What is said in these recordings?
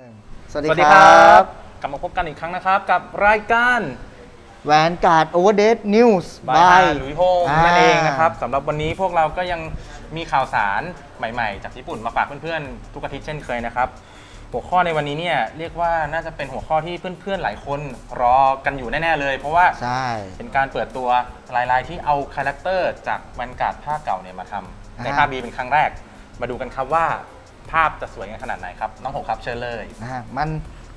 หนึ่งสวัสสวัสดีดีคครัรับบกลับมาพบกันอีกครั้งนะครับ กับรายการแวนการ์ดโอเวอร์เดตนิวส์บายหลุยโฮงอ่านั่นเองนะครับสำหรับวันนี้พวกเราก็ยังมีข่าวสารใหม่ๆ จากญี่ปุ่นมาฝากเพื่อนๆ ทุกอาทิตย์เช่นเคยนะครับ หัวข้อในวันนี้เนี่ยเรียกว่าน่าจะเป็นหัวข้อที่เพื่อนๆหลายคนรอกันอยู่แน่ๆเลย เพราะว่าใช่เป็นการเปิดตัวลายๆที่เอาคาแรคเตอร์จากแวนการ์ดภาคเก่าเนี่ยมาทำในภาพบีเป็นครั้งแรก มาดูกันครับว่า ภาพจะสวยกันขนาดไหนครับ น้องหกครับเชิญเลยนะฮะมัน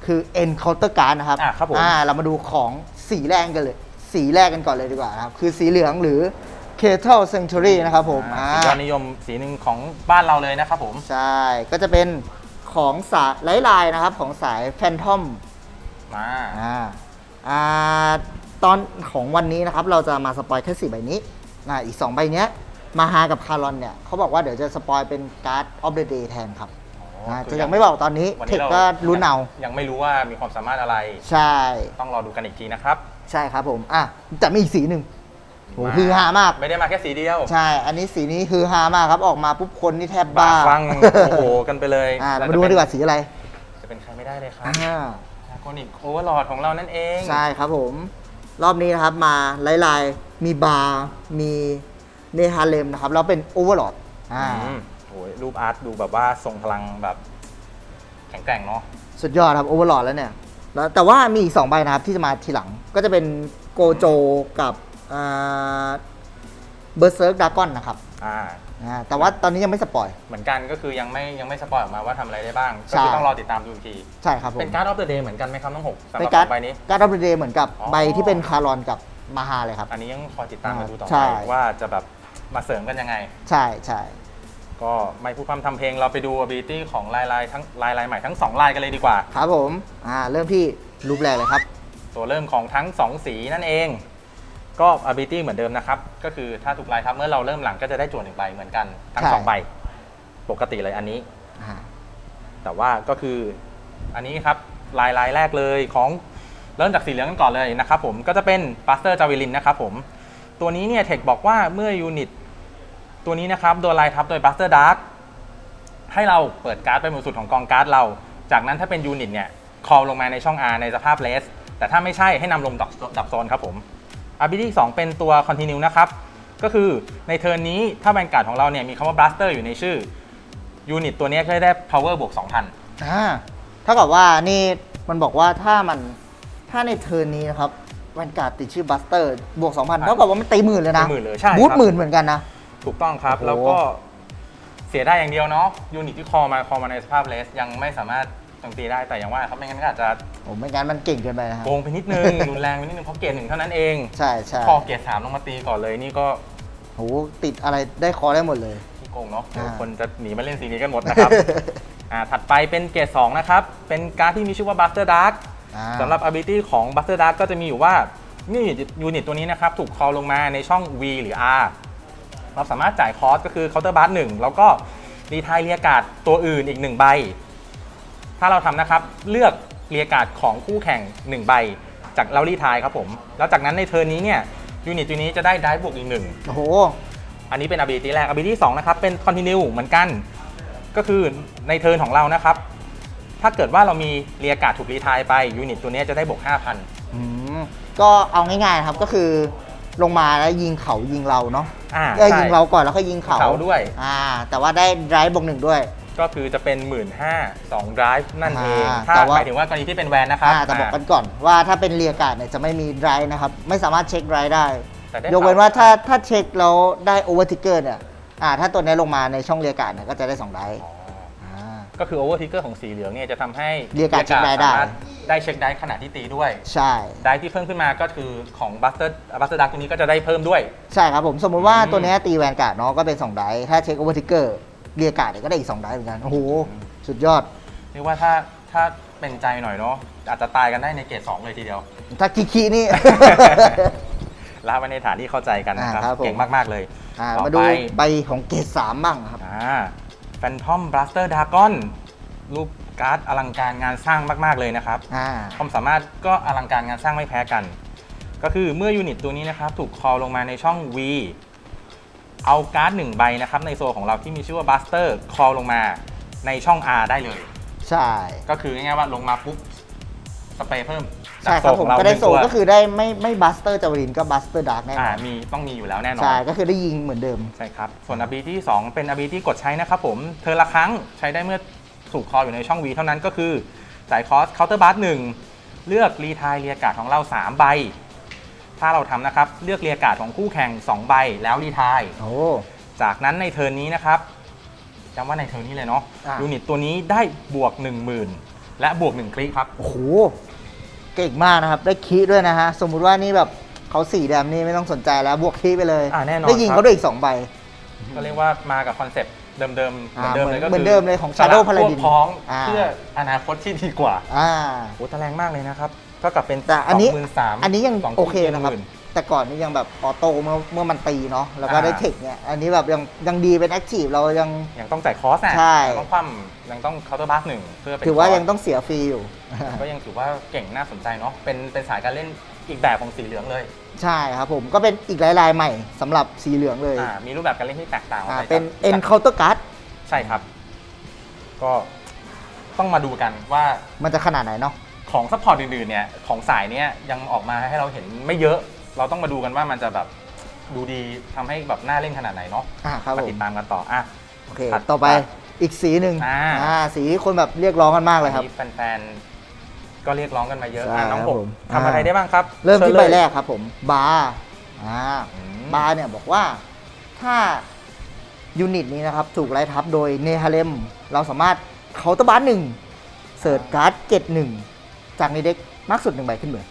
คือ Encounter Card นะครับอะครับผมอ่าเรามาดูของสีแรกกันเลย สีแรกกันก่อนเลยดีกว่านะครับ คือสีเหลืองหรือ k e t l e Sanctuary นะครับผมอ่าอ่าสียอดนิยมสีหนึ่งของบ้านเราเลยนะครับผม ใช่ ก็จะเป็นของสายไลท์ไลน์นะครับ ของสายแฟนทอมมาอ่าอ่าตอนของวันนี้นะครับเราจะมาสปอยแค่สี่ใบนี้อ่าอีก 2 ใบเนี้ย มาฮากับคารอนเนี่ยเขาบอกว่าเดี๋ยวจะสปอยเป็นการ์ดออฟเดอะเดย์แทนครับอ่าคืจะยังไม่บอกตอนนี้วันเทนี้คราก็รู้เนายังไม่รู้ว่ามีความสามารถอะไร ใช่ ต้องรอดูกันอีกทีนะครับ ใช่ครับผมอะจะมีอีกสีหนึ่งโหมาฮือฮามาก ไม่ได้มาแค่สีเดียว ใช่ อันนี้สีนี้ฮือฮามากครับ ออกมาปุ๊บคนนี่แทบบ้าคลั่งโอ้โหกันไปเลยอ่าเราแล้มาดูกันดีกว่าสีอะไร จะเป็นใครไม่ได้เลยครับอ่าดากอนิกโอเวอร์ลอดของเรานั่นเอง ใช่ครับผม รอบนี้นะครับมาไลายๆมีบาร์มี เนฮาเลมนะครับแล้วเป็นโอเวอร์ลอดอ่าอืมโอ้ยรูปอาร์ตดูแบบว่าทรงพลังแบบแข็งแกร่งเนาะสุดยอดครับโอเวอร์ลอดแล้วเนี่ยแล้วแต่ว่ามีอีก 2 ใบนะครับที่จะมาทีหลังก็จะเป็นโกโจกับเบอร์เซิร์กดากอนนะครับอ่าอ่าแต่ว่าตอนนี้ยังไม่สปอย เหมือนกันก็คือยังไม่ยังไม่สปอยออกมาว่าทำอะไรได้บ้างใช่ก็คือต้องรอติดตามดูอีกที ใช่ครับผม เป็นการ์ดออฟเดอะเดย์เหมือนกันไหมครับน้องหกสำหเป็รับนการ์ดใบนี้การ์ดออฟเดย์เหมือนกับอ๋อใบที่เป็นคารอนกับมาฮาเลยครับ อันนี้ยังคอยติดตามมาดูต่อใช่ไปว่าจะแบบ มาเสริมกันยังไง ใช่ใช่ก็ไม่พูดพร่ำทำเพลงเราไปดู ability ของลายลายทั้งลายลายใหม่ทั้ง 2 ลายกันเลยดีกว่า ครับผมอ่าเริ่มที่รูปแรกเลยครับ ตัวเริ่มของทั้ง 2 สีนั่นเอง ก็ ability เหมือนเดิมนะครับ ก็คือถ้าถูกลายทับเมื่อเราเริ่มหลังก็จะได้จวนหนึ่งใบเหมือนกันทั้งใช่สองใบ ปกติเลยอันนี้ อ่าแต่ว่าก็คืออันนี้ครับลายลายแรกเลยของเริ่มจากสีเหลืองกันก่อนเลยนะครับผมก็จะเป็น Buster Javelin นะครับผม ตัวนี้เนี่ยเทคบอกว่าเมื่อยูนิตตัวนี้นะครับโดนลายทับโดย Buster Dark ให้เราเปิดการ์ดไปบนสุดของกองการ์ดเรา จากนั้นถ้าเป็นยูนิตเนี่ยคอลลงมาในช่อง R ในสภาพเลสแต่ถ้าไม่ใช่ให้นำลงดับดับโซนครับผม ability 2เป็นตัว continue นะครับ ก็คือในเทิร์นนี้ถ้าแวนการ์ดของเราเนี่ยมีคำว่า Blaster อยู่ในชื่อยูนิตตัวนี้ก็จะได้ power บวก2,000อ่าเท่ากับว่านี่มันบอกว่าถ้ามันถ้าในเทิร์นนี้นะครับ แวนการ์ดติดชื่อบัสเตอร์บวก 2,000เท่ากับว่ามันตีหมื่นเลยนะตีหมื่นเลยใช่บูทครับหมื่นเหมือนกันนะ ถูกต้องครับ โอ้โห แล้วก็เสียได้อย่างเดียวเนาะยูนิตที่คอมาคอมาในสภาพเลสยังไม่สามารถโจมตีได้แต่อย่างว่าครับไม่งั้นก็อาจจะโอ้ไม่งั้นมันเก่งเกินไปนะครับโกงไปนิดนึง รุนแรงไปนิดนึงเพราะเกรดหนึ่งเท่านั้นเองใช่ใช่พอเกรดสามลงมาตีก่อนเลยนี่ก็โหติดอะไรได้คอได้หมดเลย ที่โกงเนาะเดี๋ยวอ่า คนจะหนีมาเล่นสีนี้กันหมดนะครับ อ่าถัดไปเป็นเกรดสองนะครับ เป็นการ์ดที่มีชื่อว่า Buster Dark อ่า สำหรับ ability ของ Buster Dark ก็จะมีอยู่ว่านี่ยูนิตตัวนี้นะครับ ถูกคอลลงมาในช่อง V หรือ R เราสามารถจ่ายคอสก็คือ counter bar หนึ่งแล้วก็รีทายเรียกาดตัวอื่นอีก1ใบ ถ้าเราทำนะครับ เลือกเรียกาดของคู่แข่ง1ใบ จากเรารีทายครับผม แล้วจากนั้นในเทิร์นนี้เนี่ยยูนิตตัวนี้จะได้ได้บวกอีกหนึ่งโอ้โห อันนี้เป็น ability แรก ability 2นะครับเป็น continue เหมือนกัน ก็คือในเทิร์นของเรานะครับ ถ้าเกิดว่าเรามีเรียกาดถูกรีทายไปยูนิตตัวนี้จะได้บวก5,000อืมก็เอาง่ายๆนะครับก็คือลงมาแล้วยิงเขายิงเราเนาะอ่าเอ้ยใช่ยิงเราก่อนแล้วค่อยยิงเขาเขาด้วย อ่า แต่ว่าได้ไดรฟ์บวกหนึ่งด้วย ก็คือจะเป็น 1 5ื่นห้าสองดรฟ์นั่นเองอ่าถ้าแต่ว่า หมายถึงว่ากรณีที่เป็นแวนนะครับอ่าแต่บอกกันก่อนว่าถ้าเป็นเรียกาดเนี่ยจะไม่มีไดรฟ์นะครับ ไม่สามารถเช็คไดรฟ์ได้ แต่ได้ยกเว้นว่าถ้าถ้าเช็คแล้วได้โอเวอร์ทิกเกอร์เนี่ยอ่าถ้าตัวนี้ลงมาในช่องเรียกาดเนี่ยก็จะได้2ไดรฟ์ อ๋ออ่า ก็คือโอเวอร์ทิกเกอร์ของสีเหลืองเนี่ยจะทำให้เรียกการ์ดเช็คได้ได้ สามารถได้เช็คได้ขณะที่ตีด้วย ใช่ ได้ที่เพิ่มขึ้นมาก็คือของบัสเตอร์บัสเตอร์ดักตัวนี้ก็จะได้เพิ่มด้วย ใช่ครับผม สมมุติว่าอืมตัวเนี้ยตีแวนการ์ดเนาะก็เป็น2ไดรฟ์ถ้าเช็คโอเวอร์ทิกเกอร์เรียกาดเนี่ยก็ได้อีก 2 ไดรฟ์เหมือนกัน โอ้โห สุดยอด เรียกว่าถ้าถ้าเป็นใจหน่อยเนาะอาจจะตายกันได้ในเกรดสองเลยทีเดียว ถ้าคิคินี่ลาไว้ในฐานที่เข้าใจกันนะครับ อ่าครับผม เก่งมาก ๆ เลยอ่าต่อมาดูไปใบของเกรดสามบ้างครับ อ่า แฟนทอมบลัสเตอร์ดากอนรูปการ์ดอลังการงานสร้างมาก ๆ เลยนะครับ อ่า ความสามารถก็อลังการงานสร้างไม่แพ้กัน ก็คือเมื่อยูนิตตัวนี้นะครับ ถูกคอลลงมาในช่อง V เอาการ์ดหนึ่งใบนะครับ ในโซนของเราที่มีชื่อว่าบัสเตอร์คอลลงมาในช่อง R ได้เลย ใช่ใช่ก็คือง่ายๆว่าลงมาปุ๊บ สเปรย์เพิ่ม ใช่ครับจากโซ่ผมของเราก็ได้หนึ่งโซตัวก็คือได้ไม่ไม่บัสเตอร์จาวลินก็บัสเตอร์ดาร์กแน่นอ่าอนมีต้องมีอยู่แล้วแน่นอน ใช่ก็คือได้ยิงเหมือนเดิม ใช่ครับ ส่วน ability ที่ 2 เป็น ability กดใช้นะครับผม เธอละครั้งใช้ได้เมื่อถูกคออยู่ในช่อง V เท่านั้นก็คือ จ่ายคอส counter bar หนึ่งเลือกรีทายเรียกาดของเรา 3 ใบ ถ้าเราทำนะครับ เลือกเรียกาดของคู่แข่ง 2 ใบแล้วรีทาย โอ้ จากนั้นในเทิร์นนี้นะครับจำว่าในเทิร์นนี้เลยเนาะอะ ยูนิตตัวนี้ได้บวก 10,000 และบวก 1 คลิกครับโอ้โห เก่งมากนะครับ ได้คีย์ด้วยนะฮะ สมมุติว่านี่แบบเขาสีแดมนี่ไม่ต้องสนใจแล้วบวกคีย์ไปเลยอ่าแน่นอนได้ยิงครับ เขาด้วยอีก2ใบ ก็เรียกว่ามากับคอนเซปต์เดิมๆเหมือนอ่าเดิมเลยก็เหมืคืออนเดิมเลยของ Shadow สลับพวก Paladin พ้องอ่า เพื่ออนาคตที่ดีกว่าอ่า โอ้แต่แรงมากเลยนะครับเท่ากับเป็นแต่อันนี้สงหมื่สามอันนี้ยังสโอเคนะครับหมื่แต่ก่อนนี่ยังแบบออโต้เมื่อเมื่อมันตีเนาะแล้วก็อ่าได้เทคเนี่ยอันนี้แบบยังยังดีเป็นแอคทีฟเรายังยังต้องจ่ายคอสนะใช่ยังต้องคว่ำยังต้องเคาน์เตอร์บาร์หนึ่งเพื่อเป็นถือว่าคสยังต้องเสียฟรีอยู่ก็ยังถือว่าเก่งน่าสนใจเนาะเป็นเป็นสายการเล่นอีกแบบของสีเหลืองเลย ใช่ครับผมก็เป็นอีกลายๆใหม่สำหรับสีเหลืองเลยอ่ามีรูปแบบการเล่นที่แตกต่างออกอ่าไปเป็นจาก Encounter Card ใช่ครับ ก็ต้องมาดูกันว่ามันจะขนาดไหนเนาะ ของซัพพอร์ตอื่นๆเนี่ยของสายเนี้ยยังออกมาให้เราเห็นไม่เยอะ เราต้องมาดูกันว่ามันจะแบบดูดีทำให้แบบน่าเล่นขนาดไหนเนาะอ่าครับมาผมติดตามกันต่ออะ โอเคถัดต่อไปไปอีกสีหนึ่งอ่า อ่าสีที่คนแบบเรียกร้องกันมากเลยครับ อันนี้แฟนๆ ก็เรียกร้องกันมาเยอะใช่อะน้องครับผผมมทำอะไรอ่าได้บ้างครับเริ่มที่ชิญใบลยแรกครับผมบาร์อ่าอืมบาร์เนี่ยบอกว่าถ้ายูนิตนี้นะครับ ถูกไล่ทับโดยเนฮาเลม เราสามารถเคาน์เตอร์บาร์หนึ่งเสิร์ชการ์ดเกตหนึ่ง จากในเด็กมากสุดหนึ่งใบขึ้นมือ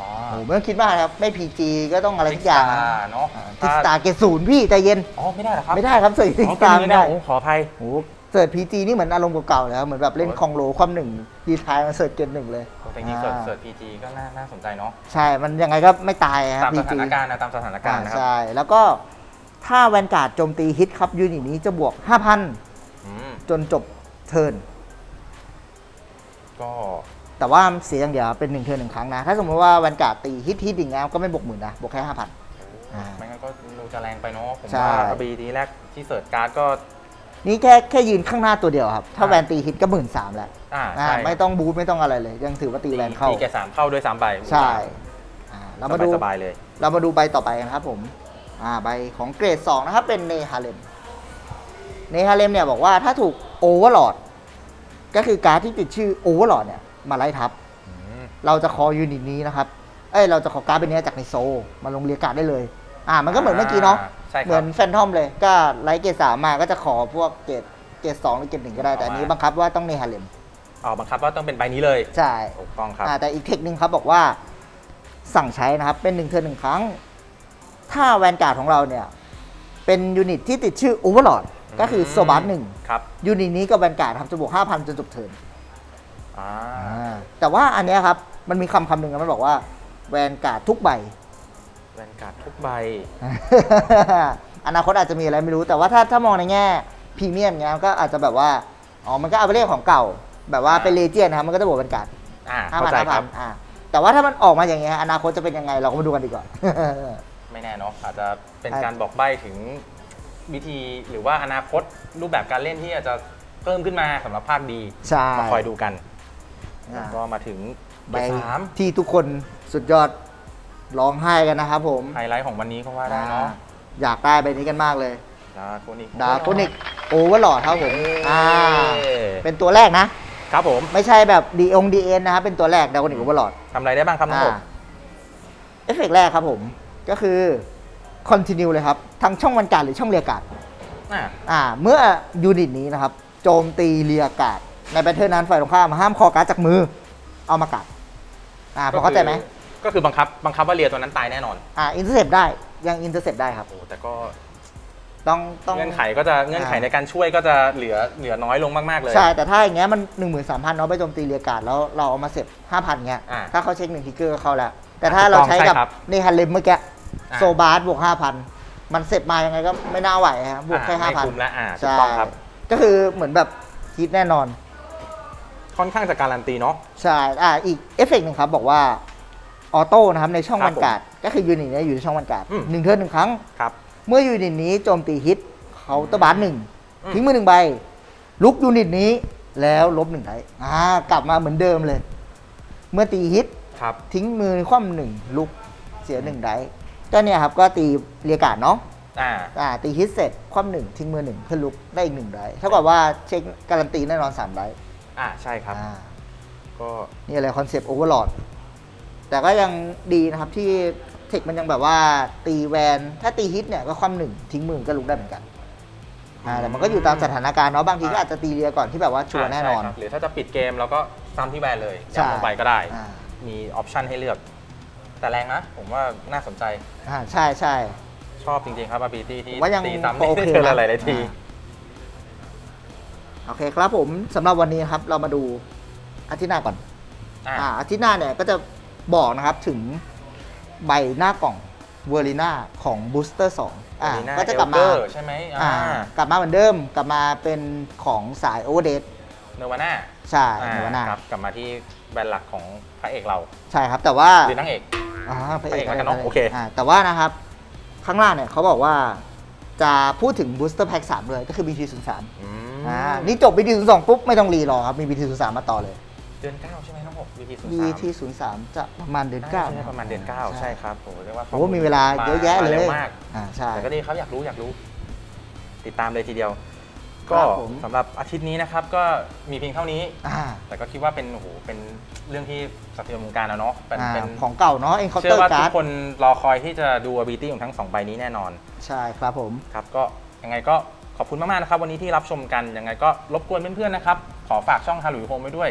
อ๋อโอ้โหไม่ต้องคิดมากนะครับ ไม่พีจีก็ต้องอะไรทุกอย่างทิกสตร์เนาะทิกสตาร์เกตศูนย์พี่ใจเย็น อ๋อไม่ได้เหรอครับไม่ได้ครับเสิร์ชทิกอ๋อสตาร์เป็นไม่เงินได้เนี่ยโอ้ขออภัยโอ้โหเสิร์ชพีจีนี่เหมือนอารมณ์เก่าๆเลยครับเหมือนแบบเล่นโอ้ยคองโลความหนึ่งดีทายมาเสิร์ชเกตหนึ่งเลยโอ้แต่จริงๆเสิร์ชอ่าเสิร์ช PG ก็น่าน่าสนใจเนาะใช่ มันยังไงก็ไม่ตายครับ ตามส PG ถานการณ์นะตามสถานการณ์นะครับใช่แล้วก็ถ้าแวนการ์ดโจมตีฮิตครับยูนิตนี้จะบวก 5,000 อืมจนจบเทิร์นก็ แต่ว่าเสียอย่างเดียวเป็นหนึ่งเทิร์นหนึ่งครั้งนะ ถ้าสมมติว่าแวนการ์ดตีฮิตฮิตอย่างเงี้ยก็ไม่บวกหมื่นนะบวกแค่5,000อ่าไม่งั้นก็ดูจะแรงไปเนาะผมใช่ ว่าบีทีแรกที่เสิร์ชการ์ดก็ นี่แค่แค่ยืนข้างหน้าตัวเดียวครับ ถ้าอ่า แวนตีฮิตก็หมื่นสามแล้วอ่าอ่าใช่ไม่ต้องบูทไม่ต้องอะไรเลย ยังถือว่าตีแวนเข้า ตีแกสามเข้าด้วยสามใบใช่อ่าเรามาดู สบายๆเลย เรามาดูใบต่อไปกันครับผม อ่า ใบของเกรด 2 นะครับ เป็นเนฮาเลม เนฮาเลมเนี่ยบอกว่าถ้าถูกโอเวอร์ลอดก็คือการดที่ติดชื่อโอเวอร์ลอดเนี่ย มาไล่ทับอืมเราจะคอยูนิตนี้นะครับ เอ้ยเราจะขอการ์ดเป็นเนี้ยจากในโซ มาลงเรียกการ์ดได้เลย อ่า มันก็เหมือนเมื่อกี้เนาะ ใช่คเหมืรัอบนแฟนทอมเลย ก็ไลท์เกรดสามมาก็จะขอพวกเกรดเกรดสองหรือเกรดหนึ่งก็ได้ แต่อันนี้บังคับว่าต้องเนฮาเลมเอาบังคับว่าต้องเป็นใบนี้เลย ใช่ ถูกต้องครับ อ่าแต่อีกเทคนิคครับบอกว่าสั่งใช้นะครับ เป็นหนึ่งเทิร์นหนึ่งครั้ง ถ้าแวนการ์ดของเราเนี่ย เป็นยูนิตที่ติดชื่อโอเวอร์ลอดก็คือโซบัสหนึ่งครับ ยูนิตนี้กับแวนการ์ดครับจะบวก5,000จนจบเทิร์นอ่าอ่า แต่ว่าอันเนี้ยครับ มันมีคำคำหนึ่งนะมันบอกว่า แวนการ์ดทุกใบ แวนการ์ดทุกใบ อนาคตอาจจะมีอะไรไม่รู้แต่ว่าถ้าถ้ามองในแง่พรีเมียมเงี้ยก็อาจจะแบบว่า อ๋อ มันก็เอาไปเรียกของเก่า แบบว่าเป็นเลเจนด์นะครับ มันก็จะบวกเป็นการ์ดอ่าห้าเข้าพันใจห้าคพัรันบ อ่าแต่ว่าถ้ามันออกมาอย่างเงี้ยอนาคตจะเป็นยังไงเราก็มาดูกันดีกว่า ไม่แน่เนาะอาจจะเป็นใช่การบอกใบ้ถึงวิธีหรือว่าอนาคตรูปแบบการเล่นที่อาจจะเพิ่มขึ้นมาสำหรับภาคดีใช่ มาคอยดูกัน อ่าก็มาถึงใบเบอร์สามที่ทุกคนสุดยอดร้องไห้กันนะครับผม ไฮไลท์ของวันนี้ก็ว่าได้เนาะอ่าอยากได้ใบนี้กันมากเลยดาโคนิกดาโ o นิกโอเวอร์ลอดครับผมอ่าเป็เป็นนตัวแรกนะครับผมไม่ใช่แบบดีองดีเอ็นนะครับเป็นตัวแรกดาโ o นิกโอเวอร์ลอดทำอะไรได้บ้างครับน้องผมเอฟเฟกต์แรกครับผมก็คือคอนติเนียเลยครับทั้งช่องวันการดหรือช่องเรียกการ์ดอ่าอ่าเมื่อยูนิตนี้นะครับ โจมตีเรียการ์ด ในแบทเทิลนั้นฝ่ายตรงข้ามห้ามคอการ์ดจากมือ เอามากัดอ่าพอเข้าใจไหมก็คือบังคับบังคับว่าเรียตัวนั้นตายแน่นอน อ่าอินเตอร์เซปได้ยังอินเตอร์เซปได้ครับโอ้แต่ก็ต้องต้องเงื่อนไขก็จะเงื่อนไขในการช่วยก็จะเหลือเหลือน้อยลงมาก ๆ เลย ใช่ แต่ถ้าอย่างเงี้ยมัน1 3 0 0 0เนาะไปโจมตีเรียการ์ดแล้วเราเอามาเสร็จ5,000เงี้ยอ่าถ้าเขาเช็คหนึ่งทิกเกอร์ก็เข้าแล้ว แต่ถ้าเราใช้กับใช่ครับในฮันเลมเมื่อกี้อ่าโซบาร์บวก5,000 มันเสร็จมายังไงก็ไม่น่าไหวครับบวกแค่อ่าไม่คุ้ม5,000แล้วอ่าถูกใช่ต้องครับ ก็คือเหมือนแบบคิดแน่นอน ค่อนข้างจะการันตีเนาะ ใช่อ่าอีกเอฟเฟกต์หนึ่งครับบอกว่าออโต้นะครับในช่องครับวันการ์ดก็คือยูนิตเนี้อยู่ในช่องวันการ์ดอืม หนึ่งเทิร์นหนึ่งครั้ง ครับ เมื่อยูนิตนี้โจมตีฮิตเคาน์เตอร์บาร์หนึ่งอืม ทิ้งมือหนึ่งใบ ลุกยูนิตนี้แล้วลบหนึ่งไดอ่ากลับมาเหมือนเดิมเลย เมื่อตีฮิตครับ ทิ้งมือคว่ำหนึ่งลุกเสียหนึ่งไดก็เนี่ยครับก็ตีเรียกการ์ดเนาะอ่า อ่าตีฮิตเสร็จคว่ำหนึ่งทิ้งมือหนึ่งเพื่อลุกได้อีกหนึ่งไดเท่ากับว่าเช็คการันตีแน่นอนสามได อ่าใช่ครับ อ่าก็นี่อะไรคอนเซปต์โอเวอร์ลอดแต่ก็ยังดีนะครับที่เทคมันยังแบบว่าตีแวน ถ้าตีฮิตเนี่ยก็คว่ำหนึ่งทิ้งมือก็ลุกได้เหมือนกันอ่าแต่มันก็อยู่ตามสถานการณ์เนาะบางทีก็อาจจะตีเรียก่อนที่แบบว่าชัวร์แน่นอน ใช่ครับหรือถ้าจะปิดเกมเราก็ซ้ำที่แบนเลยใช่ ย้ำลงไปก็ได้ อ่ามีออปชันให้เลือก แต่แรงนะ ผมว่าน่าสนใจอ่าใช่ใช่ ชอบจริงๆครับ ability ที่ผมว่ายังตีซ้ำโอเคได้เจอนะ หลายๆที อ่า โอเคครับผมสำหรับวันนี้ครับเรามาดูอาทิตย์หน้าก่อนอ่าอ่าอาทิตย์หน้าเนี่ยก็จะบอกนะครับถึงใบหน้ากล่องเวอร์ลิน่าของบูสเตอร์2อ่ามีหน้าก็จะกลับมา Elder ใช่ไหมอ่าอ่ากลับมาเหมือนเดิมกลับมาเป็นของสายโอเวอร์เดเนวาน่าใช่อ่าเนวาน่าครับกลับมาที่แบรนด์หลักของพระเอกเราใช่ครับแต่ว่าหรือนางเอก อ่าพระเอกพระเอกแล้วกันเนอะโอเคาแต่ว่านะครับข้างล่างเนี่ยเขาบอกว่าจะพูดถึงบูสเตอร์แพ็ก3เลยก็คือ BT03 อืม อ่านี่จบ BT02 ปุ๊บไม่ต้องรีรอครับ มี BT03 มาต่อเลย เดือน9ใช่ไหมน้องหก VT 0 3 BT03 จะประมาณเดือนเก้า ใช่ประมาณเดือน9ใช่ครับโอ้โหเรียกว่าโอ้มีเวลาเยอะแยะเลยร็วมากอ่าใช่ แต่ก็ดีครับอยากรู้อยากรู้ ติดตามเลยทีเดียวครัก็บผม สำหรับอาทิตย์นี้นะครับ ก็มีเพียงเท่านี้ อ่าแต่ก็คิดว่าเป็นโอ้โหเป็นเรื่องที่สะเทือนวงการแล้วเนาะเป็นอ่าเป็นของเก่าเนาะเชื่อ Encounter ว่าทุ Card กคนรอคอยที่จะดู ability ของทั้งสองใบนี้แน่นอน ใช่ครับผม ครับก็ยังไงก็ ขอบคุณมากๆนะครับ วันนี้ที่รับชมกันยังไงก็รบกวนเพื่อนๆนะครับ ขอฝากช่องฮารุยโฮมไว้ด้วย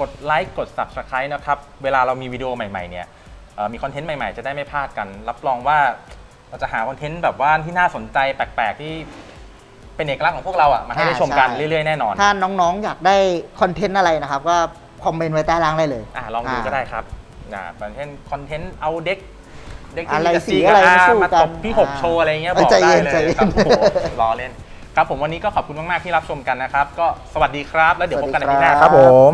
กดไลค์กด subscribe นะครับ เวลาเรามีวิดีโอใหม่ๆเนี่ยเอ่อมีคอนเทนต์ใหม่ๆ จะได้ไม่พลาดกัน รับรองว่าเราจะหาคอนเทนต์แบบว่าที่น่าสนใจแปลกๆที่เป็นเอกลักษณ์ของพวกเราอะมาให้ได้ชมกันอ่าใช่เรื่อยๆแน่นอน ถ้าน้องๆ อยากได้คอนเทนต์อะไรนะครับก็คอมเมนต์ไว้ใต้ล่างได้เลยอะลองดูก็ได้ครับอ่าเป็นเช่นคอนเทนต์เอาเด็กเด็กที่อะไรมีกับสีกับอะไรอามาสู้มากันตบพี่หกอ่าโชว์อะไรเงี้ยเอ้บยอกใจได้เย็นเลยใจเย็นครับโอ้โหล้อเล่น ครับผมวันนี้ก็ขอบคุณมากๆที่รับชมกันนะครับ ก็สวัสดีครับ แล้วเดี๋ยวพบกันในที่หน้าครับผม